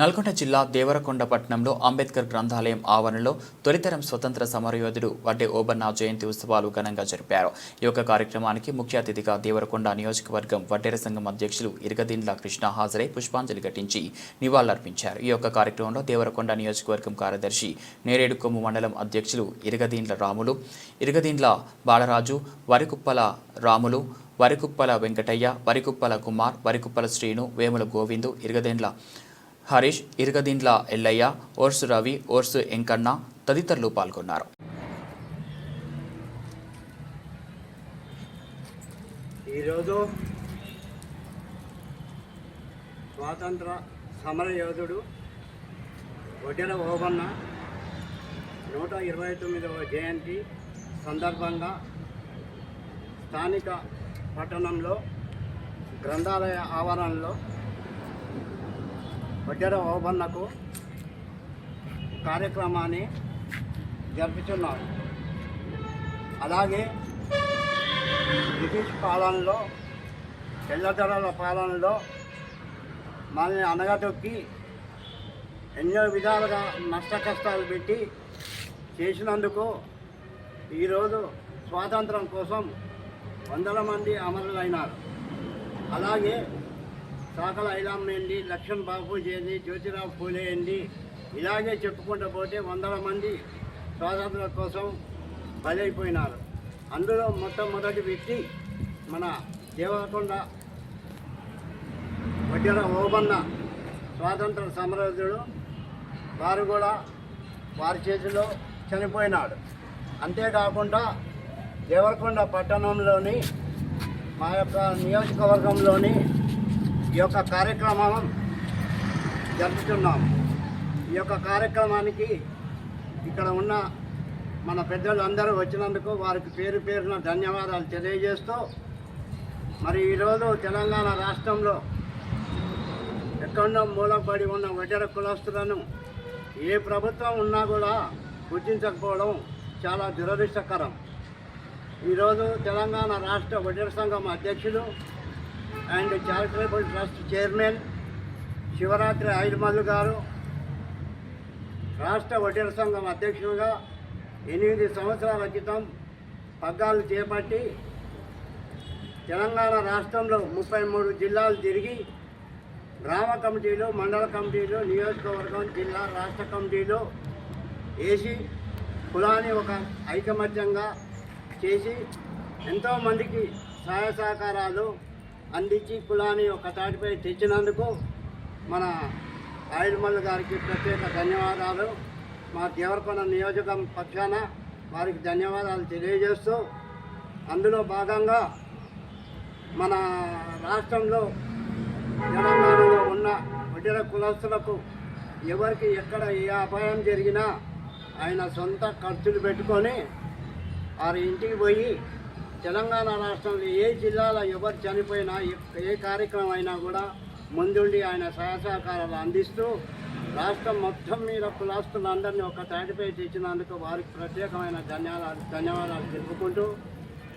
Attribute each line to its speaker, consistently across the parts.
Speaker 1: నల్గొండ జిల్లా దేవరకొండ పట్టణంలో అంబేద్కర్ గ్రంథాలయం ఆవరణలో తొలితరం స్వతంత్ర సమరయోధుడు వడ్డే ఓబన్న జయంతి ఉత్సవాలు ఘనంగా జరిపారు. ఈ యొక్క కార్యక్రమానికి ముఖ్య అతిథిగా దేవరకొండ నియోజకవర్గం వడ్డేర సంఘం అధ్యక్షులు ఇరగదీండ్ల కృష్ణ హాజరై పుష్పాంజలి ఘటించి నివాళులర్పించారు. ఈ యొక్క కార్యక్రమంలో దేవరకొండ నియోజకవర్గం కార్యదర్శి నేరేడు కొమ్ము మండలం అధ్యక్షులు ఇరగదీండ్ల రాములు ఇరగదీండ్ల బాలరాజు వరికుప్పల రాములు వరికుప్పల వెంకటయ్య వరికుప్పల కుమార్ వరికుప్పల శ్రీను వేముల గోవిందు ఇరగదేండ్ల హరీష్ ఇరగదీండ్ల ఎల్లయ్య ఓర్సు రవి ఓర్సు ఎంకన్న తదితరులు పాల్గొన్నారు.
Speaker 2: ఈరోజు స్వాతంత్ర సమర యోధుడు వడ్డెల ఓబన్న నూట ఇరవై తొమ్మిదవ జయంతి సందర్భంగా స్థానిక పట్టణంలో గ్రంథాలయ ఆవరణలో వడ్డెల ఓబన్నకు కార్యక్రమాన్ని జరుపుతున్నారు అలాగే బ్రిటిష్ పాలనలో తెల్లదొరల పాలనలో మనల్ని అనగదొక్కి ఎన్నో విధాలుగా నష్ట కష్టాలు పెట్టి చేసినందుకు ఈరోజు స్వాతంత్రం కోసం వందల మంది అమరులైనారు. అలాగే సాకల ఐలాం లక్ష్మణ్ బాపూజీ ఏంది జ్యోతిరావు పూలే ఏంటి ఇలాగే చెప్పుకుంటూ పోతే వందల మంది స్వాతంత్ర కోసం బలైపోయినారు. అందులో మొట్టమొదటి వ్యక్తి మన దేవరకొండ వడ్డెర ఓబన్న స్వాతంత్ర సమరధుడు వారు కూడా వారి చేతిలో చనిపోయినాడు. అంతేకాకుండా దేవరకొండ పట్టణంలోని మా యొక్క నియోజకవర్గంలోని ఈ యొక్క కార్యక్రమం జరుపుతున్నాం ఈ యొక్క కార్యక్రమానికి ఇక్కడ ఉన్న మన పెద్దలు అందరూ వచ్చినందుకు వారికి పేరు పేరున ధన్యవాదాలు తెలియజేస్తూ మరి ఈరోజు తెలంగాణ రాష్ట్రంలో ఎక్కడో మూలపడి ఉన్న వడ్డెర కులస్తులను ఏ ప్రభుత్వం ఉన్నా కూడా గుర్తించకపోవడం చాలా దురదృష్టకరం. ఈరోజు తెలంగాణ రాష్ట్ర వడ్డెర సంఘం అధ్యక్షులు and charitable trust chairman Shivaratri ఐదుమల్లు గారు రాష్ట్ర వడ్డీల సంఘం అధ్యక్షులుగా ఎనిమిది సంవత్సరాల క్రితం పగ్గాలు చేపట్టి తెలంగాణ రాష్ట్రంలో ముప్పై మూడు జిల్లాలు తిరిగి గ్రామ కమిటీలు మండల కమిటీలు నియోజకవర్గం జిల్లా రాష్ట్ర కమిటీలు వేసి కులాన్ని ఒక ఐకమత్యంగా చేసి ఎంతోమందికి సహాయ సహకారాలు అందించి కులాన్ని ఒక తాటిపై తెచ్చినందుకు మన ఆయుర్మల్ గారికి ప్రత్యేక ధన్యవాదాలు. మా దేవరకొండ నియోజకం పక్షాన వారికి ధన్యవాదాలు తెలియజేస్తూ అందులో భాగంగా మన రాష్ట్రంలో తెలంగాణలో ఉన్న వడ్డీల కులస్తులకు ఎవరికి ఎక్కడ ఏ అపాయం జరిగినా ఆయన సొంత ఖర్చులు పెట్టుకొని వారి ఇంటికి పోయి తెలంగాణ రాష్ట్రంలో ఏ జిల్లాలో ఎవరు చనిపోయినా ఏ- ఏ కార్యక్రమం అయినా కూడా ముందుండి ఆయన సహాయ సహకారాలు అందిస్తూ రాష్ట్రం మొత్తం మీద కులాస్తులందరినీ ఒక తాటిపై తెచ్చినందుకు వారికి ప్రత్యేకమైన ధన్యవాదాలు ధన్యవాదాలు తెలుపుకుంటూ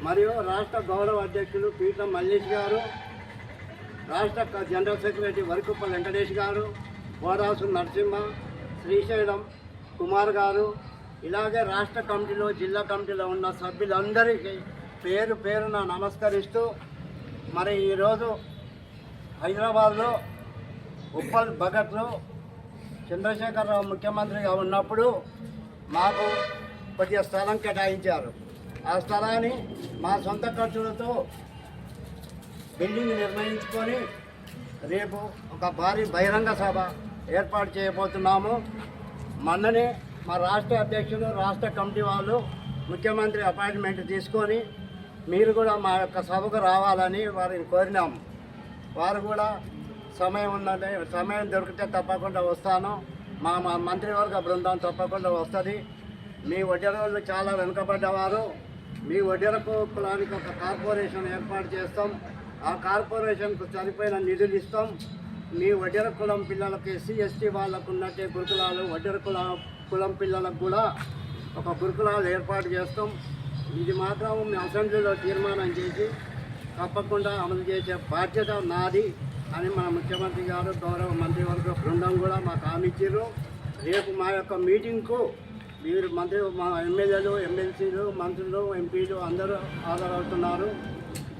Speaker 2: మరియు రాష్ట్ర గౌరవ అధ్యక్షులు పీఠం మల్లేష్ గారు రాష్ట్ర జనరల్ సెక్రటరీ వరకుప్ప వెంకటేష్ గారు బోరాసు నరసింహ శ్రీశైలం కుమార్ గారు ఇలాగే రాష్ట్ర కమిటీలో జిల్లా కమిటీలో ఉన్న సభ్యులందరికీ పేరు పేరున నమస్కరిస్తూ మరి ఈరోజు హైదరాబాద్లో ఉప్పల్ భగత్లో చంద్రశేఖరరావు ముఖ్యమంత్రిగా ఉన్నప్పుడు మాకు కొద్దిగా స్థలం కేటాయించారు. ఆ స్థలాన్ని మా సొంత ఖర్చులతో బిల్డింగ్ నిర్ణయించుకొని రేపు ఒక భారీ బహిరంగ సభ ఏర్పాటు చేయబోతున్నాము. మొన్ననే మా రాష్ట్ర అధ్యక్షులు రాష్ట్ర కమిటీ వాళ్ళు ముఖ్యమంత్రి అపాయింట్మెంట్ తీసుకొని మీరు కూడా మా యొక్క సభకు రావాలని వారిని కోరినాము వారు కూడా సమయం ఉందంటే సమయం దొరికితే తప్పకుండా వస్తాను. మా మా మంత్రివర్గ బృందం తప్పకుండా వస్తుంది. మీ వడ్డెరోళ్ళు చాలా వెనుకబడ్డవారు. మీ వడ్డెరకు కులానికి ఒక కార్పొరేషన్ ఏర్పాటు చేస్తాం. ఆ కార్పొరేషన్కు సరిపోయిన నిధులు ఇస్తాం. మీ వడ్డెర కులం పిల్లలకి ఎస్సీ ఎస్టీ వాళ్ళకు ఉన్నట్టే గురుకులాలు వడ్డెర కుల కులం పిల్లలకు కూడా ఒక గురుకులాలు ఏర్పాటు చేస్తాం. ఇది మాత్రం మీ అసెంబ్లీలో తీర్మానం చేసి తప్పకుండా అమలు చేసే బాధ్యత నాది అని మన ముఖ్యమంత్రి గారు గౌరవ మంత్రివర్గ బృందం కూడా మాకు హామీ ఇచ్చారు. రేపు మా యొక్క మీటింగ్కు మీరు మంత్రి మా ఎమ్మెల్యేలు ఎమ్మెల్సీలు మంత్రులు ఎంపీలు అందరూ హాజరవుతున్నారు.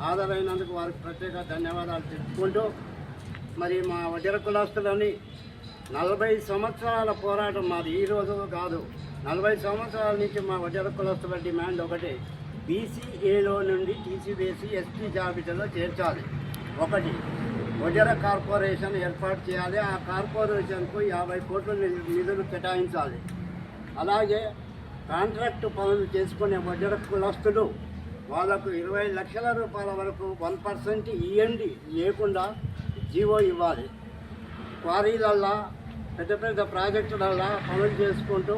Speaker 2: హాజరైనందుకు వారికి ప్రత్యేక ధన్యవాదాలు తెలుపుకుంటూ మరి మా వజ్ర కులాస్తులని నలభై సంవత్సరాల పోరాటం మాది ఈ రోజు కాదు. నలభై సంవత్సరాల నుంచి మా వడ్డెర కులస్తుల డిమాండ్ ఒకటే. బీసీఏలో నుండి తీసివేసి ఎస్టీ జాబితాలో చేర్చాలి. ఒకటి వడ్డెర కార్పొరేషన్ ఏర్పాటు చేయాలి. ఆ కార్పొరేషన్కు యాభై కోట్ల నిధులు కేటాయించాలి. అలాగే కాంట్రాక్ట్ పనులు చేసుకునే వడ్డెర కులస్తులు వాళ్ళకు ఇరవై లక్షల రూపాయల వరకు వన్ పర్సెంట్ ఇఎండి లేకుండా జీవో ఇవ్వాలి. క్వారీలల్లా పెద్ద పెద్ద ప్రాజెక్టులల్లా పనులు చేసుకుంటూ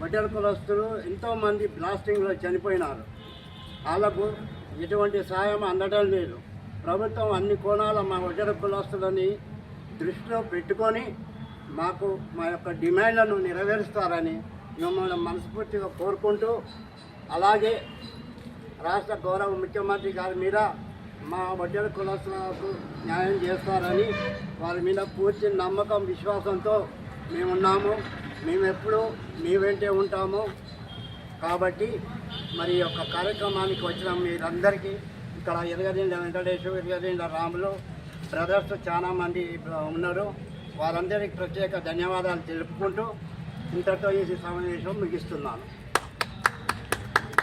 Speaker 2: వడ్డెర కులస్తులు ఎంతోమంది బ్లాస్టింగ్లో చనిపోయినారు. వాళ్ళకు ఎటువంటి సాయం అందడం లేదు. ప్రభుత్వం అన్ని కోణాల మా వడ్డల కులస్తులని దృష్టిలో పెట్టుకొని మాకు మా యొక్క డిమాండ్లను నెరవేరుస్తారని మిమ్మల్ని మనస్ఫూర్తిగా కోరుకుంటూ అలాగే రాష్ట్ర గౌరవ ముఖ్యమంత్రి గారి మీద మా వడ్డెర కులస్తులకు న్యాయం చేస్తారని వారి మీద పూర్తి నమ్మకం విశ్వాసంతో మేమున్నాము. మేమెప్పుడు మీ వెంటే ఉంటాము. కాబట్టి మరి ఈ యొక్క కార్యక్రమానికి వచ్చిన మీరందరికీ ఇక్కడ ఎరగదిండ వెంకటేశ్వర ఎరగదిండ రాములు బ్రదర్స్ చాలా మంది ఉన్నారు. వారందరికీ ప్రత్యేక ధన్యవాదాలు తెలుపుకుంటూ ఇంతతో ఈ సమావేశం ముగిస్తున్నాను.